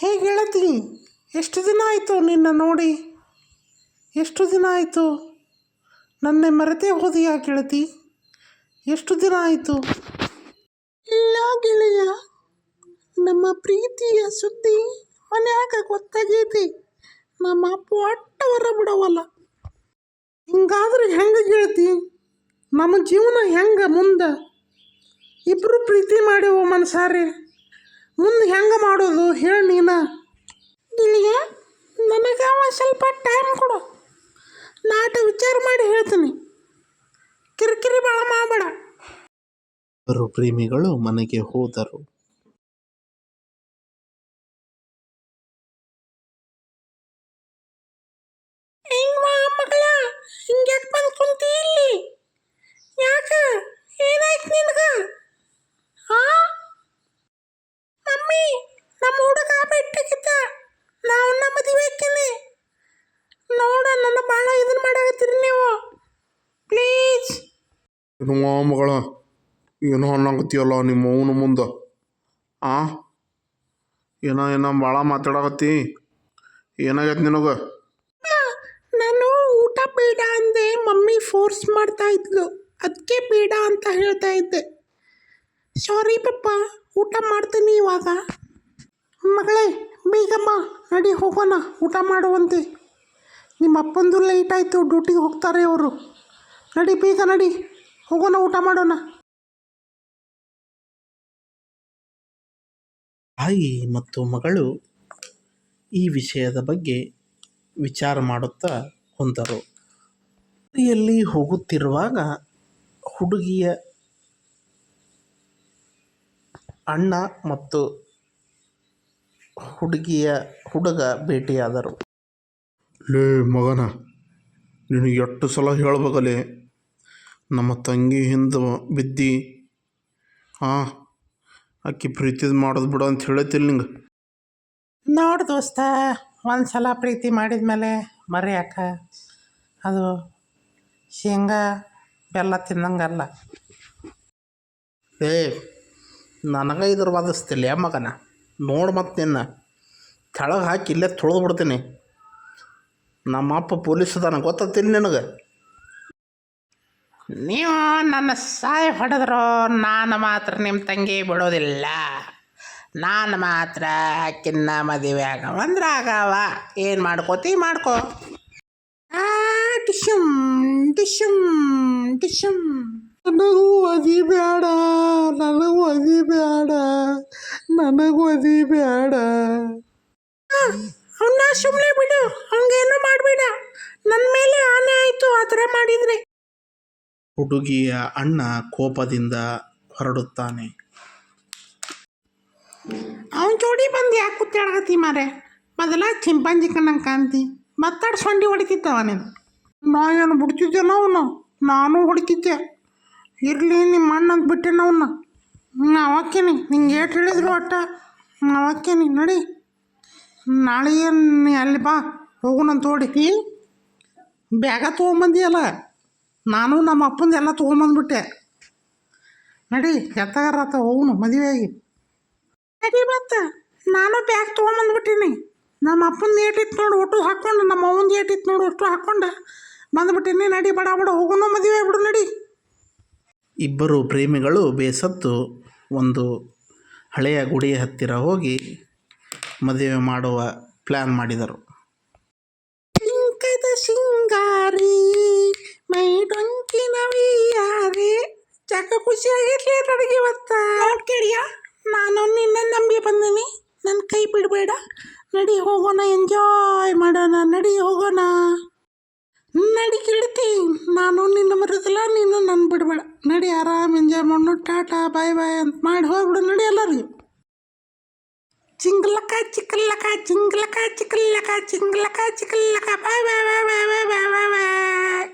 ಹೇ ಗೆಳತಿ ಎಷ್ಟು ದಿನ ಆಯಿತು ನಿನ್ನ ನೋಡಿ? ಎಷ್ಟು ದಿನ ಆಯಿತು? ನನ್ನ ಮರೆತೇ ಹೋದೆಯಾ ಗೆಳತಿ? ಎಷ್ಟು ದಿನ ಆಯಿತು? ಇಲ್ಲ ಗೆಳೆಯ ನಮ್ಮ ಪ್ರೀತಿಯ ಸುದ್ದಿ ಮನ್ಯಾಗ ಗೊತ್ತಾಗೈತಿ. ನಮ್ಮ ಅಪ್ಪ ಅಟ್ಟವರ ಹೊರ ಬಿಡವಲ್ಲ. ಹಿಂಗಾದ್ರೆ ಹೆಂಗೆ ಗೆಳತಿ? ನಮ್ಮ ಜೀವನ ಹೆಂಗೆ ಮುಂದೆ? ಇಬ್ಬರು ಪ್ರೀತಿ ಮಾಡೇವು ಮನಸಾರೆ. ಮುಂದೆ ಹೆಂಗೆ ಮಾಡೋದು? ಹೇಳಿ ನೀನ. ಇಲ್ಲಿಗೆ ನನಗೆ ಅವ ಸ್ವಲ್ಪ ಟೈಮ್ ಕೊಡು. ನಾಟ ವಿಚಾರ ಮಾಡಿ ಹೇಳ್ತೀನಿ. ಕಿರಿಕಿರಿ ಭಾಳ ಮಾಡಬೇಡ. ಇಬ್ಬರು ಪ್ರೇಮಿಗಳು ಮನೆಗೆ ಹೋದರು. ಹಿಂಗೆ ಬಂದು ಕುಂತಿ ಇಲ್ಲಿ ಯಾಕ ಏನಾಯ್ತು ನಿನಗ ಹಾ ಮಮ್ಮಿ ನಮ್ಮ ಹುಡುಗ ಬೆಟ್ಟಕ್ಕಿದ್ದ ನಾವನ್ನ ಮದುವೆ ಹಾಕಿನಿ ನೋಡ ನನ್ನ ಭಾಳ ಇದನ್ನ ಮಾಡಾಕತ್ತೀರಿ ನೀವು ಪ್ಲೀಸ್ ಏನವ್ವ ಮಗಳ ಏನೋ ಅನ್ನಕತ್ತೀಯಲ್ಲ ನಿಮ್ಮ ಅವನ ಮುಂದೆ? ಆ? ಏನೋ ಏನೋ, ಭಾಳ ಮಾತಾಡಕತ್ತಿ. ಏನಾಗೈತೆ ನಿನಗೆ? ನಾನು ಊಟ ಬೇಡ ಅಂದೆ ಮಮ್ಮಿ ಫೋರ್ಸ್ ಮಾಡ್ತಾ ಇದ್ಲು. ಅದಕ್ಕೆ ಬೇಡ ಅಂತ ಹೇಳ್ತಾ ಇದ್ದೆ. ಸಾರಿ ಪಪ್ಪ, ಊಟ ಮಾಡ್ತೀನಿ ಇವಾಗ. ಮಗಳೇ, ಬೇಗಮ್ಮ, ನಡಿ ಹೋಗೋಣ, ಊಟ ಮಾಡುವಂತೆ. ನಿಮ್ಮ ಅಪ್ಪಂದು ಲೇಟ್ ಆಯಿತು ಡ್ಯೂಟಿಗೆ ಹೋಗ್ತಾರೆ ಅವರು. ನಡಿ, ಬೇಗ ನಡಿ. ಹೋಗೋಣ ಊಟ ಮಾಡೋಣ. ತಾಯಿ ಮತ್ತು ಮಗಳು ಈ ವಿಷಯದ ಬಗ್ಗೆ ವಿಚಾರ ಮಾಡುತ್ತಾ ಕುಂತರು ದಾರಿಯಲ್ಲಿ ಹೋಗುತ್ತಿರುವಾಗ ಹುಡುಗಿಯ ಅಣ್ಣ ಮತ್ತು ಹುಡುಗಿಯ ಹುಡುಗ ಭೇಟಿಯಾದರು. ಲೇ ಮಗನ ನಿನಗೆ ಎಷ್ಟು ಸಲ ಹೇಳ್ಬೇಕಲ್ಲಿ ನಮ್ಮ ತಂಗಿ ಹಿಂದೆ ಬಿದ್ದಿ ಹಾಂ ಆಕಿ ಪ್ರೀತಿದು ಮಾಡೋದು ಬಿಡು ಅಂತ ಹೇಳತ್ತಿಲ್ಲ ನಿಂಗೆ? ನೋಡು ದೋಸ್ತ ಒಂದು ಸಲ ಪ್ರೀತಿ ಮಾಡಿದ ಮೇಲೆ ಮರೆಯಾಕ. ಅದು ಶೇಂಗಾ ಬೆಲ್ಲ ತಿನ್ನಂಗಲ್ಲ. ಏ ನನಗೆ ಇದ್ರ ವಾದಿಸ್ತಿಲ್ಲ ಮಗನ? ನೋಡು ಮತ್ತೆ ನಿನ್ನ. ಕೆಳಗೆ ಹಾಕಿ ಇಲ್ಲೇ ತುಳಿದು ಬಿಡ್ತೀನಿ. ನಮ್ಮ ಅಪ್ಪ ಪೊಲೀಸ್ ಅದಾನ ಗೊತ್ತಿಲ್ಲ ನಿನಗೆ? ನೀವು ನನ್ನ ಸಾಯಿ ಹೊಡೆದ್ರು ನಾನು ಮಾತ್ರ ನಿಮ್ಮ ತಂಗಿ ಬಿಡೋದಿಲ್ಲ. ನಾನು ಮಾತ್ರ ಆಕಿನ್ನ ಮದುವೆ ಆಗವಂದ್ರೆ ಆಗವ. ಏನು ಮಾಡ್ಕೋತಿ ಮಾಡ್ಕೋ. ಆ, ಟಿಶುಮ್ ಟಿಶುಮ್ ಡಿಶುಮ್ ನನಗೂ ಒದಿ ಬೇಡ ನನಗೂ ಒದಿ ಬೇಡ ನನಗೂ ಒದಿ ಬೇಡ. ಅವನ್ನ ಸುಮ್ಮನೆ ಬಿಡು ಹಂಗೇನು ಮಾಡಬೇಡ. ನನ್ನ ಮೇಲೆ ಆನೆ ಆಯಿತು ಆ ಥರ ಮಾಡಿದರೆ. ಹುಡುಗಿಯ ಅಣ್ಣ ಕೋಪದಿಂದ ಹೊರಡುತ್ತಾನೆ. ಅವನ ಜೋಡಿ ಬಂದು ಯಾಕೆ ಕುತ್ತಾಡಕತ್ತಿ ಮಾರೆ? ಮೊದಲ ಚಿಂಪಾಂಜಿ ಕಣ್ಣಂಗೆ ಕಾಣ್ತಿ, ಮತ್ತಾಡ್ ಸೊಂಡಿ ಹೊಡಿತಿತ್ತವ ನೀನು ನಾ ಏನು ಬಿಡ್ತಿದ್ದೆ ಅವನು? ನಾನು ಹೊಡಿತಿದ್ದೆ. ಇರಲಿ ನಿಮ್ಮ ಅಣ್ಣ ಅಂತ ಬಿಟ್ಟೆ ಅವನ್ನ ಅವಕ್ಕೇನಿ ನಿಂಗೆ ಏಟ್ ಹೇಳಿದ್ರು ಒಟ್ಟ ಅವಕ್ಕೇನಿ ನಡಿ. ನಾಳೆ ಏನು ಅಲ್ಲಿ ಬಾ ಹೋಗೋಣಂತ ತೋಡಿ ಬ್ಯಾಗ ತೊಗೊಂಬಂದಿಯಲ್ಲ? ನಾನು ನಮ್ಮ ಅಪ್ಪಂದು ಎಲ್ಲ ತೊಗೊಂಬಂದ್ಬಿಟ್ಟೆ. ನಡಿ ಎತ್ತಗಾರತ್ತ ಹೋಗುನು ಮದುವೆಯಾಗಿ. ನಡಿ ಮತ್ತೆ ನಾನು ಬ್ಯಾಗ್ ತೊಗೊಂಬಂದ್ಬಿಟ್ಟೀನಿ. ನಮ್ಮ ಅಪ್ಪನ ಏಟಿತ್ತು ನೋಡು ಒಟ್ಟು ಹಾಕ್ಕೊಂಡು ನಮ್ಮ ಅವ್ವಂದು ಏಟಿತ್ತು ನೋಡು ಒಟ್ಟು ಹಾಕ್ಕೊಂಡು ಬಂದ್ಬಿಟ್ಟೀನಿ. ನಡಿ ಬಡ ಬಡ ಹೋಗೋಣ ಮದುವೆ ಬಿಡು ನಡಿ. ಇಬ್ಬರು ಪ್ರೇಮಿಗಳು ಬೇಸತ್ತು ಒಂದು ಹಳೆಯ ಗುಡಿಯ ಹತ್ತಿರ ಹೋಗಿ ಮದುವೆ ಮಾಡುವ ಪ್ಲ್ಯಾನ್ ಮಾಡಿದರು. ಸಿಂಗಾರಿ. ಮೈ ಡೊಂಕಿನ ವಿಯಾರಿ ಚಕ ಖುಷಿಯಾಗಿರ್ಲಿ ನನಗೆ ಇವತ್ತ ಕೇಳಿಯ ನಾನು ನಿನ್ನ ನಂಬಿ ಬಂದೀನಿ ನನ್ನ ಕೈ ಬಿಡಬೇಡ ನಡಿ ಹೋಗೋಣ ಎಂಜಾಯ್ ಮಾಡೋಣ ನಡಿ ಹೋಗೋಣ ನಡಿ ಕೇಳ್ತಿ ನಾನು ನಿನ್ನ ಮರದಲ್ಲ ನೀನು ನನ್ನ ಬಿಡಬೇಡ ನಡಿ ಆರಾಮ್ ಎಂಜಾಯ್ ಮಾಡೋಣ ಟಾಟಾ ಬಾಯ್ ಬಾಯ್ ಅಂತ ಮಾಡಿ ಹೋಗ್ಬಿಡು ನಡಿ ಎಲ್ಲರಿಗೂ ಚಿಂಗ್ಲಕ ಚಿಕ್ಕಲ್ಲಕ ಚಿಂಗ್ಲಕ ಚಿಕ್ಕಲ್ಲಕ ಚಿಂಗ್ಲಕ ಚಿಕ್ಕಲ್ಲಕ ಬಾಯ್ ಬಾಯ್ ಬಾಯ್ ಬಾಯ್ ಬಾಯ್ ಬಾಯ್ ಬಾಯ್ ಬಾಯ್